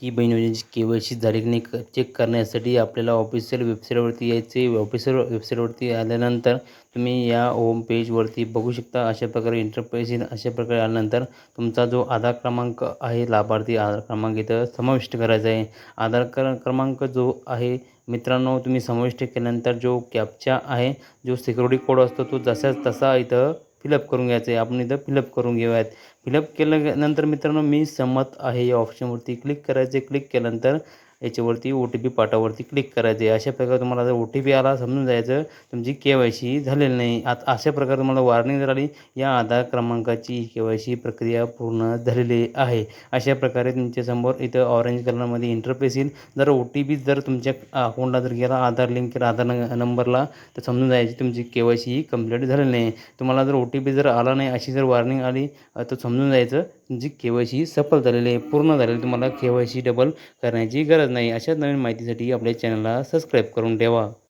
की बहीण योजनेची के वाय सी झाली की नाही क चेक करण्यासाठी आपल्याला ऑफिशियल वेबसाईटवरती यायचे ऑफिशियल वेबसाईटवरती आल्यानंतर तुम्ही या होम पेजवरती बघू शकता. अशा प्रकारे इंटरप्राईज येईल अशा प्रकारे आल्यानंतर तुमचा जो आधार क्रमांक आहे लाभार्थी आधार क्रमांक इथं समाविष्ट करायचा आहे. आधार क्र क्रमांक जो आहे मित्रांनो तुम्ही समाविष्ट केल्यानंतर जो कॅपचा आहे जो सिक्युरिटी कोड असतो तो जसाच तसा इथं फिलअप करून घ्यायचं आहे. आपण इथं फिलअप करून घेऊयात. फिलअप केल्यानंतर मित्रांनो मी सहमत आहे या ऑप्शनवरती क्लिक करायचे क्लिक केल्यानंतर याच्यावरती ओ टी पी पाठावरती क्लिक करायचं आहे. अशा प्रकारे तुम्हाला जर ओ टी पी आला समजून जायचं तुमची के वाय सी झालेली नाही. आता अशा प्रकारे तुम्हाला वॉर्निंग जर आली या आधार क्रमांकाची के वाय सी प्रक्रिया पूर्ण झालेली आहे. अशा प्रकारे तुमच्यासमोर इथं ऑरेंज कलरमध्ये इंटरफेस येईल. जर ओ टी पी जर तुमच्या अकाउंटला जर गेला आधार लिंक केला आधार न नंबरला तर समजून जायची तुमची के वाय सी ही कंप्लीट झालेली नाही. तुम्हाला जर ओ टी पी जर आला नाही अशी जर वॉर्निंग आली तर समजून जायचं तुमची के वाय सी सफल झालेली आहे पूर्ण झालेली तुम्हाला के वाय सी डबल करण्याची गरज गरज नाही अशाच नवीन माहितीसाठी आपल्या चॅनलला सबस्क्राईब करून ठेवा.